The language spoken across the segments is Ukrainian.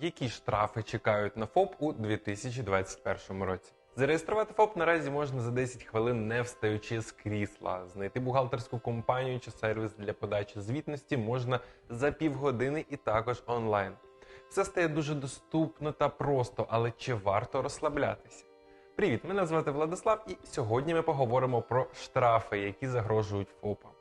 Які штрафи чекають на ФОП у 2021 році? Зареєструвати ФОП наразі можна за 10 хвилин, не встаючи з крісла. Знайти бухгалтерську компанію чи сервіс для подачі звітності можна за півгодини і також онлайн. Все стає дуже доступно та просто, але чи варто розслаблятися? Привіт, мене звати Владислав, і сьогодні ми поговоримо про штрафи, які загрожують ФОПам.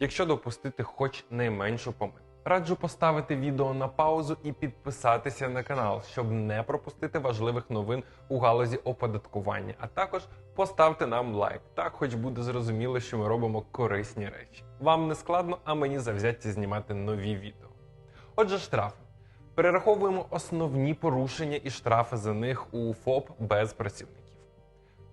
Якщо допустити хоч найменшу помилку. Раджу поставити відео на паузу і підписатися на канал, щоб не пропустити важливих новин у галузі оподаткування. А також поставте нам лайк. Так, хоч буде зрозуміло, що ми робимо корисні речі. Вам не складно, а мені завзяття знімати нові відео. Отже, штрафи. Перераховуємо основні порушення і штрафи за них у ФОП без працівників.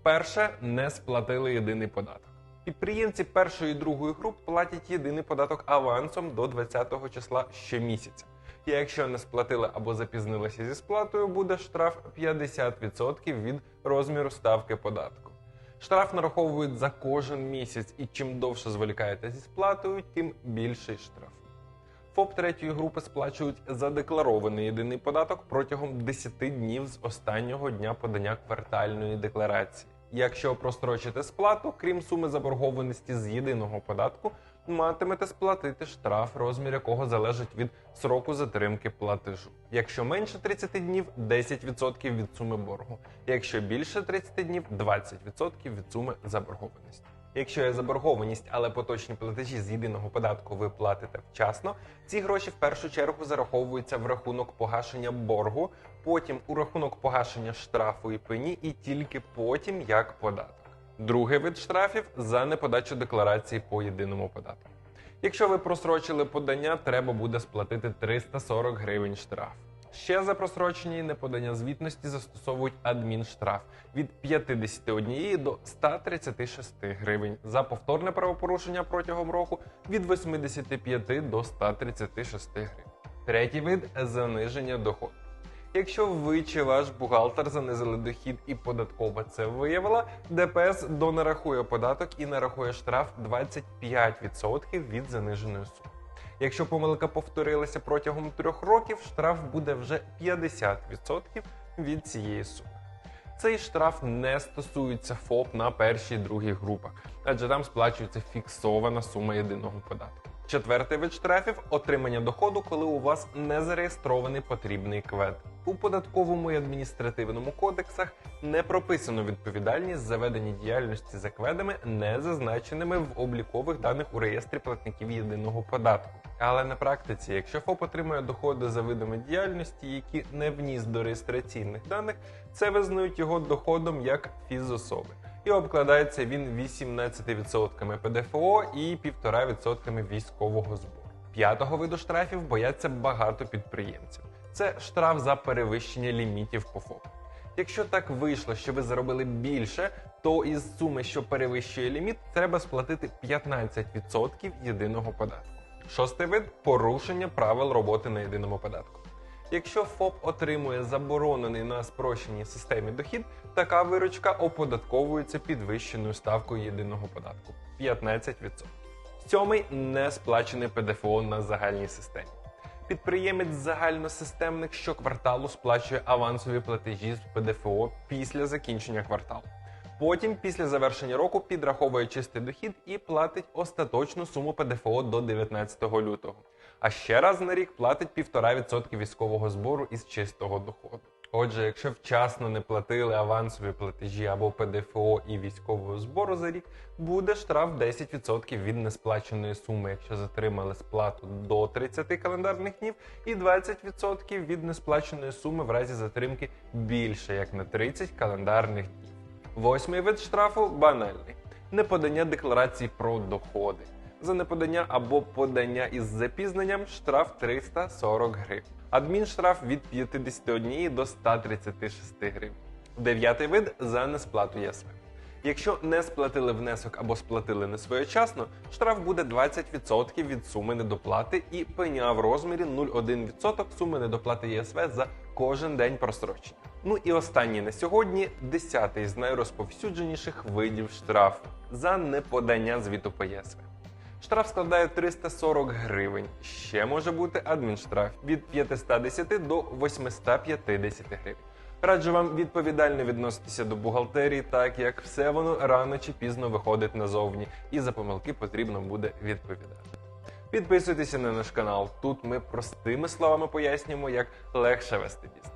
Перше не сплатили єдиний податок. Підприємці першої і другої груп платять єдиний податок авансом до 20-го числа щомісяця. І якщо не сплатили або запізнилися зі сплатою, буде штраф 50% від розміру ставки податку. Штраф нараховують за кожен місяць, і чим довше зволікаєте зі сплатою, тим більший штраф. ФОП третьої групи сплачують задекларований єдиний податок протягом 10 днів з останнього дня подання квартальної декларації. Якщо прострочите сплату, крім суми заборгованості з єдиного податку, матимете сплатити штраф, розмір якого залежить від сроку затримки платежу. Якщо менше 30 днів 10% від суми боргу. Якщо більше 30 днів 20% від суми заборгованості. Якщо є заборгованість, але поточні платежі з єдиного податку ви платите вчасно, ці гроші в першу чергу зараховуються в рахунок погашення боргу, потім у рахунок погашення штрафу і пені, і тільки потім як податок. Другий вид штрафів за неподачу декларації по єдиному податку. Якщо ви просрочили подання, треба буде сплатити 340 гривень штраф. Ще за просрочення і неподання звітності застосовують адмінштраф від 51 до 136 гривень. За повторне правопорушення протягом року від 85 до 136 гривень. Третій вид заниження доходу. Якщо ви чи ваш бухгалтер занизили дохід і податкова це виявила, ДПС донарахує податок і нарахує штраф 25% від заниженої суми. Якщо помилка повторилася протягом трьох років, штраф буде вже 50% від цієї суми. Цей штраф не стосується ФОП на першій і другій групах, адже там сплачується фіксована сума єдиного податку. Четвертий вид штрафів отримання доходу, коли у вас не зареєстрований потрібний квед. У податковому і адміністративному кодексах не прописано відповідальність за ведення діяльності за кведами, не зазначеними в облікових даних у реєстрі платників єдиного податку. Але на практиці, якщо ФОП отримує доходи за видами діяльності, які не вніс до реєстраційних даних, це визнають його доходом як фізособи. І обкладається він 18% ПДФО і 1,5% військового збору. П'ятого виду штрафів бояться багато підприємців. Це штраф за перевищення лімітів по ФОП. Якщо так вийшло, що ви заробили більше, то із суми, що перевищує ліміт, треба сплатити 15% єдиного податку. Шостий вид порушення правил роботи на єдиному податку. Якщо ФОП отримує заборонений на спрощеній системі дохід, така виручка оподатковується підвищеною ставкою єдиного податку 15%. Сьомий не сплачений ПДФО на загальній системі. Підприємець загальносистемник щокварталу сплачує авансові платежі з ПДФО після закінчення кварталу. Потім, після завершення року, підраховує чистий дохід і платить остаточну суму ПДФО до 19 лютого. А ще раз на рік платить 1,5% військового збору із чистого доходу. Отже, якщо вчасно не платили авансові платежі або ПДФО і військового збору за рік, буде штраф 10% від несплаченої суми, якщо затримали сплату до 30 календарних днів, і 20% від несплаченої суми в разі затримки більше як на 30 календарних днів. Восьмий вид штрафу банальний неподання декларації про доходи. За неподання або подання із запізненням штраф 340 гривень. Адмінштраф від 51 до 136 гривень. Дев'ятий вид за несплату ЄСВ. Якщо не сплатили внесок або сплатили не своєчасно, штраф буде 20% від суми недоплати і пеня в розмірі 0,1% суми недоплати ЄСВ за кожен день просрочення. Ну і останній на сьогодні десятий з найрозповсюдженіших видів штрафу за неподання звіту по ЄСВ. Штраф складає 340 гривень. Ще може бути адмінштраф від 510 до 850 гривень. Раджу вам відповідально відноситися до бухгалтерії, так як все воно рано чи пізно виходить назовні, і за помилки потрібно буде відповідати. Підписуйтеся на наш канал. Тут ми простими словами пояснюємо, як легше вести бізнес.